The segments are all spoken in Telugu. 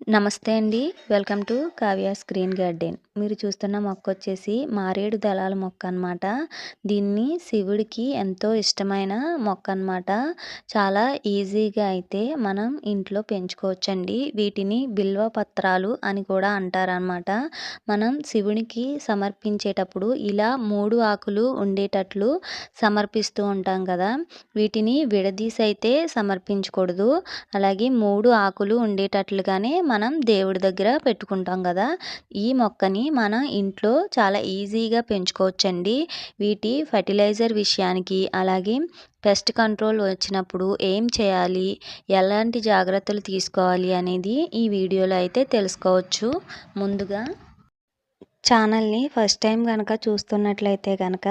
నమస్తే అండి. Welcome to Kavya's green garden. మీరు చూస్తున్న మొక్క వచ్చేసి మారేడు దళాల మొక్క అనమాట దీన్ని శివుడికి ఎంతో ఇష్టమైన మొక్క అనమాట చాలా ఈజీగా అయితే మనం ఇంట్లో పెంచుకోవచ్చండి. వీటిని బిల్వ పత్రాలు అని కూడా అంటారనమాట మనం శివునికి సమర్పించేటప్పుడు ఇలా మూడు ఆకులు ఉండేటట్లు సమర్పిస్తూ ఉంటాం కదా. వీటిని విడదీసి అయితే సమర్పించకూడదు. అలాగే మూడు ఆకులు ఉండేటట్లుగానే మనం దేవుడి దగ్గర పెట్టుకుంటాం కదా. ఈ మొక్కని మనం ఇంట్లో చాలా ఈజీగా పెంచుకోవచ్చండి. వీటి ఫర్టిలైజర్ విషయానికి అలాగే పెస్ట్ కంట్రోల్ వచ్చినప్పుడు ఏం చేయాలి? ఎలాంటి జాగ్రత్తలు తీసుకోవాలి అనేది ఈ వీడియోలో అయితే తెలుసుకోవచ్చు. ముందుగా ఛానల్ని ఫస్ట్ టైం కనుక చూస్తున్నట్లయితే కనుక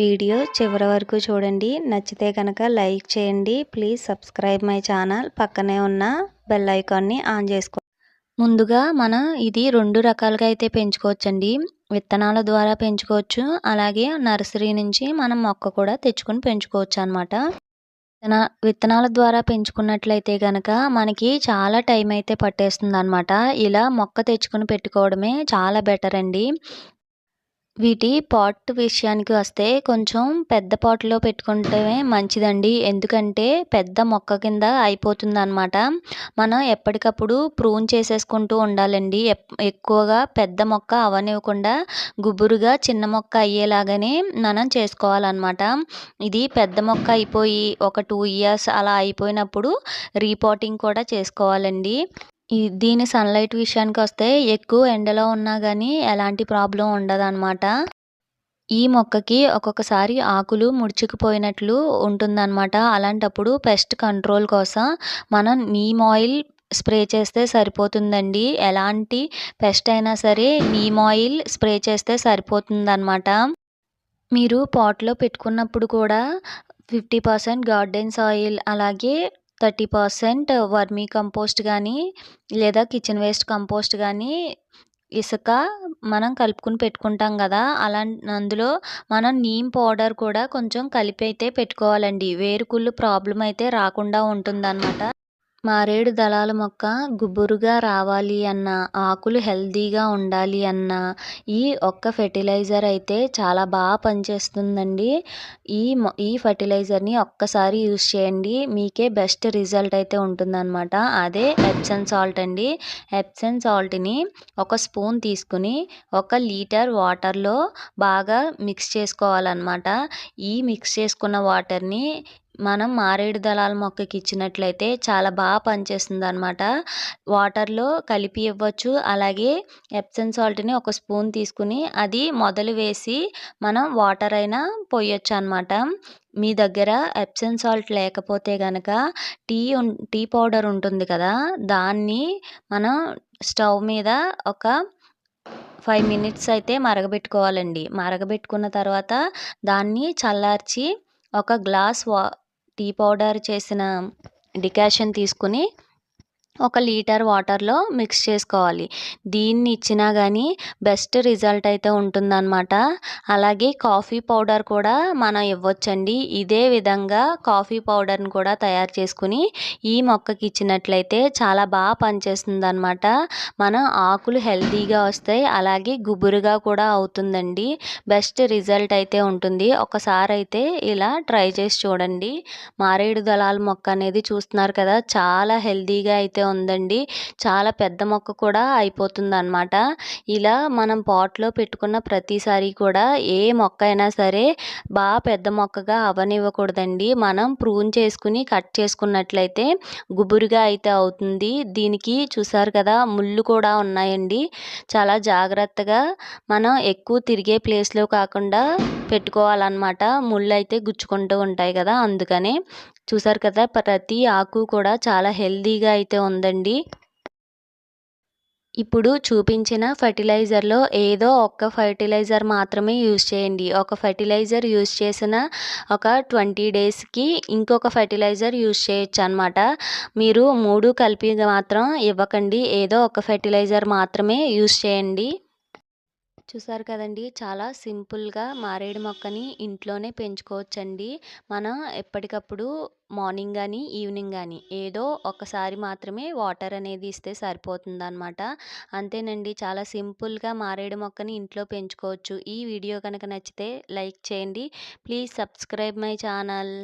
వీడియో చివరి వరకు చూడండి. నచ్చితే కనుక లైక్ చేయండి. Please subscribe my channel. పక్కనే ఉన్న బెల్ ఐకాన్ని ఆన్ చేసుకో ముందుగా మనం ఇది రెండు రకాలుగా అయితే పెంచుకోవచ్చండి. విత్తనాల ద్వారా పెంచుకోవచ్చు. అలాగే నర్సరీ నుంచి మనం మొక్క కూడా తెచ్చుకొని పెంచుకోవచ్చు అనమాట విత్తనాల ద్వారా పెంచుకున్నట్లయితే కనుక మనకి చాలా టైం అయితే పట్టేస్తుంది అనమాట ఇలా మొక్క తెచ్చుకుని పెట్టుకోవడమే చాలా బెటర్ అండి వీటి పాట్ విషయానికి వస్తే కొంచెం పెద్ద పాట్లో పెట్టుకుంటే మంచిదండి. ఎందుకంటే పెద్ద మొక్క కింద అయిపోతుంది అనమాట మనం ఎప్పటికప్పుడు ప్రూన్ చేసేసుకుంటూ ఉండాలండి. ఎక్కువగా పెద్ద మొక్క అవనివ్వకుండా గుబురుగా చిన్న మొక్క అయ్యేలాగానే మనం చేసుకోవాలన్నమాట. ఇది పెద్ద మొక్క అయిపోయి ఒక టూ ఇయర్స్ అలా అయిపోయినప్పుడు రీపాటింగ్ కూడా చేసుకోవాలండి. ఈ దీని సన్లైట్ విషయానికి వస్తే ఎక్కువ ఎండలో ఉన్నా కానీ ఎలాంటి ప్రాబ్లం ఉండదన్నమాట. ఈ మొక్కకి ఒక్కొక్కసారి ఆకులు ముడుచుకుపోయినట్లు ఉంటుందన్నమాట. అలాంటప్పుడు పెస్ట్ కంట్రోల్ కోసం మనం నీమ్ ఆయిల్ స్ప్రే చేస్తే సరిపోతుందండి. ఎలాంటి పెస్ట్ అయినా సరే నీమ్ ఆయిల్ స్ప్రే చేస్తే సరిపోతుందన్నమాట. మీరు పాట్లో పెట్టుకున్నప్పుడు కూడా ఫిఫ్టీ పర్సెంట్ గార్డెన్స్ ఆయిల్ అలాగే థర్టీ పర్సెంట్ వర్మీ కంపోస్ట్ కానీ లేదా కిచెన్ వేస్ట్ కంపోస్ట్ కానీ ఇసుక మనం కలుపుకుని పెట్టుకుంటాం కదా అలా అందులో మనం నీమ్ పౌడర్ కూడా కొంచెం కలిపి అయితే పెట్టుకోవాలండి. వేరుకుళ్ళు ప్రాబ్లం అయితే రాకుండా ఉంటుందన్నమాట. మారేడు దళాల మొక్క గుబురుగా రావాలి అన్నా ఆకులు హెల్తీగా ఉండాలి అన్నా ఈ ఒక్క ఫెర్టిలైజర్ అయితే చాలా బాగా పనిచేస్తుందండి. ఈ ఈ ఫర్టిలైజర్ని ఒక్కసారి యూస్ చేయండి. మీకే బెస్ట్ రిజల్ట్ అయితే ఉంటుందన్నమాట. అదే ఎప్సన్ సాల్ట్ అండి. ఎప్సన్ సాల్ట్ని ఒక స్పూన్ తీసుకుని ఒక లీటర్ వాటర్లో బాగా మిక్స్ చేసుకోవాలన్నమాట. ఈ మిక్స్ చేసుకున్న వాటర్ని మనం మారేడు దళాల మొక్కకి ఇచ్చినట్లయితే చాలా బాగా పనిచేస్తుంది అనమాట వాటర్లో కలిపి ఇవ్వచ్చు. అలాగే ఎప్సన్ సాల్ట్ని ఒక స్పూన్ తీసుకుని అది మొదలు వేసి మనం వాటర్ అయినా పోయొచ్చు అనమాట మీ దగ్గర ఎప్సన్ సాల్ట్ లేకపోతే కనుక టీ టీ పౌడర్ ఉంటుంది కదా దాన్ని మనం స్టవ్ మీద ఒక ఫైవ్ మినిట్స్ అయితే మరగబెట్టుకోవాలండి. మరగబెట్టుకున్న తర్వాత దాన్ని చల్లార్చి ఒక గ్లాస్ వా టీ పౌడర్ చేసిన డికాషన్ తీసుకుని ఒక లీటర్ వాటర్లో మిక్స్ చేసుకోవాలి. దీన్ని ఇచ్చినా కానీ బెస్ట్ రిజల్ట్ అయితే ఉంటుందన్నమాట. అలాగే కాఫీ పౌడర్ కూడా మనం ఇవ్వచ్చండి. ఇదే విధంగా కాఫీ పౌడర్ని కూడా తయారు చేసుకుని ఈ మొక్కకి ఇచ్చినట్లయితే చాలా బాగా పనిచేస్తుంది అనమాట మన ఆకులు హెల్తీగా వస్తాయి అలాగే గుబురుగా కూడా అవుతుందండి. బెస్ట్ రిజల్ట్ అయితే ఉంటుంది. ఒకసారి అయితే ఇలా ట్రై చేసి చూడండి. మారేడు దళాల మొక్క అనేది చూస్తున్నారు కదా చాలా హెల్తీగా అయితే ఉందండి. చాలా పెద్ద మొక్క కూడా అయిపోతుంది అనమాట ఇలా మనం పాట్లో పెట్టుకున్న ప్రతిసారి కూడా ఏ మొక్క అయినా సరే బాగా పెద్ద మొక్కగా అవనివ్వకూడదండి. మనం ప్రూన్ చేసుకుని కట్ చేసుకున్నట్లయితే గుబురుగా అయితే అవుతుంది. దీనికి చూసారు కదా ముళ్ళు కూడా ఉన్నాయండి. చాలా జాగ్రత్తగా మనం ఎక్కువ తిరిగే ప్లేస్లో కాకుండా పెట్టుకోవాలన్నమాట. ముళ్ళు అయితే గుచ్చుకుంటూ ఉంటాయి కదా అందుకనే చూసారు కదా ప్రతి ఆకు కూడా చాలా హెల్దీగా అయితే ఉందండి. ఇప్పుడు చూపించిన ఫర్టిలైజర్లో ఏదో ఒక్క ఫర్టిలైజర్ మాత్రమే యూజ్ చేయండి. ఒక ఫర్టిలైజర్ యూజ్ చేసిన ఒక ట్వంటీ డేస్కి ఇంకొక ఫర్టిలైజర్ యూజ్ చేయొచ్చు అనమాట మీరు మూడు కలిపి మాత్రం ఇవ్వకండి. ఏదో ఒక ఫర్టిలైజర్ మాత్రమే యూజ్ చేయండి. చూసారు కదండి! చాలా సింపుల్గా మారేడు మొక్కని ఇంట్లోనే పెంచుకోవచ్చండి. మనం ఎప్పటికప్పుడు మార్నింగ్ కానీ ఈవినింగ్ కానీ ఏదో ఒకసారి మాత్రమే వాటర్ అనేది ఇస్తే సరిపోతుంది అనమాట అంతేనండి చాలా సింపుల్గా మారేడు మొక్కని ఇంట్లో పెంచుకోవచ్చు. ఈ వీడియో కనుక నచ్చితే లైక్ చేయండి. Please subscribe my channel.